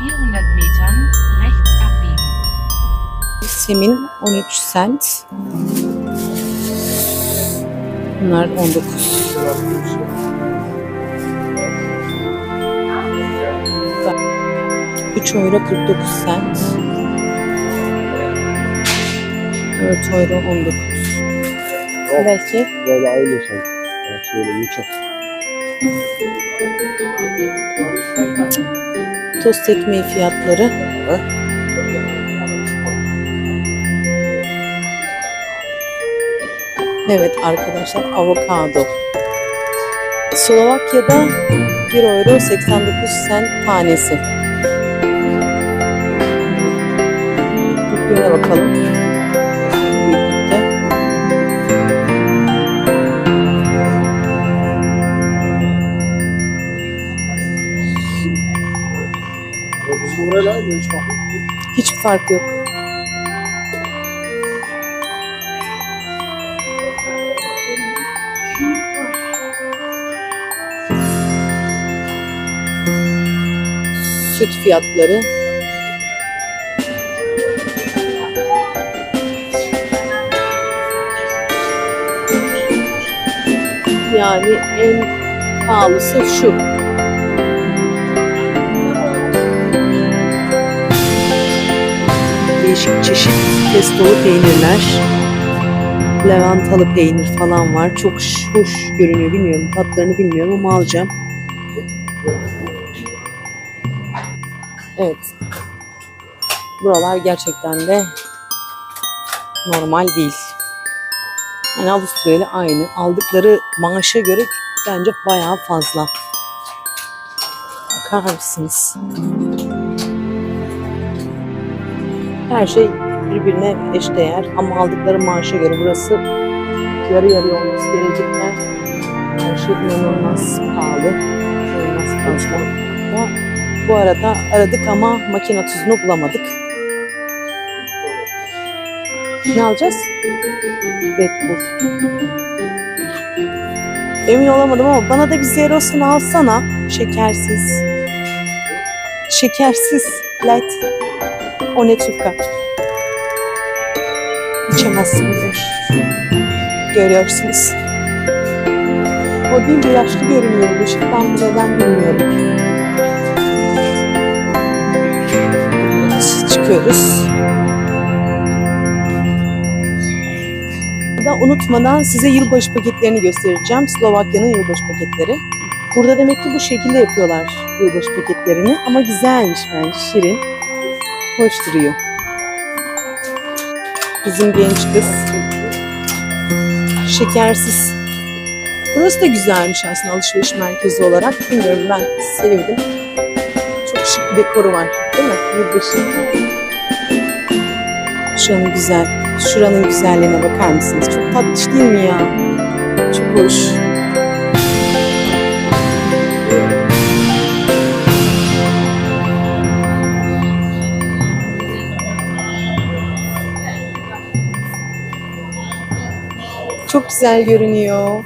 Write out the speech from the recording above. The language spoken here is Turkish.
400 Metern rechts abbiegen. Semin 13 cent. Bunlar 19. Üç euro 49 cent. 4 euro 19. Belki Böyle aynı sanki. Şöyle yumuşak. Tost ekmeği fiyatları. Evet arkadaşlar avokado. Slovakya'da 1 euro 89 cent tanesi. Büyüklüğüne bakalım. Burayla aynı hiç bakın. Hiç fark yok. Süt fiyatları. Yani en pahalısı şu. Değişik çeşit testolu peynirler. Lavantalı peynir falan var. Çok hoş görünüyor. Bilmiyorum. Tatlarını bilmiyorum ama alacağım. Evet. Buralar gerçekten de normal değil. Yani Avusturya ile aynı. Aldıkları maaşa göre bence bayağı fazla. Bakar mısınız? Her şey birbirine eşdeğer ama aldıkları maaşa göre burası yarı yarı olması gerekirken her şey inanılmaz pahalı, inanılmaz fazla. Ya, bu arada aradık ama makine tuzunu bulamadık. Ne alacağız? Red Bull. Emin olamadım ama bana da bir zerosunu alsana. Şekersiz. Şekersiz. Light. O ne Türkka? İçemezsiniz. Görüyorsunuz. O değil de yaşlı görünüyor. Bu ışıktan mı neden bilmiyorum. Çıkıyoruz. Da unutmadan size yılbaşı paketlerini göstereceğim. Slovakya'nın yılbaşı paketleri. Burada demek ki bu şekilde yapıyorlar yılbaşı paketlerini. Ama güzelmiş bence, şirin hoş. Bizim genç kız. Şekersiz. Burası da güzelmiş aslında alışveriş merkezi olarak. Bilmiyorum ben sevdim. Çok şık dekoru var. Değil mi? Yılbaşı. Şuranın güzel. Şuranın güzelliğine bakar mısınız? Çok tatlış değil mi ya? Çok hoş. Çok güzel görünüyor.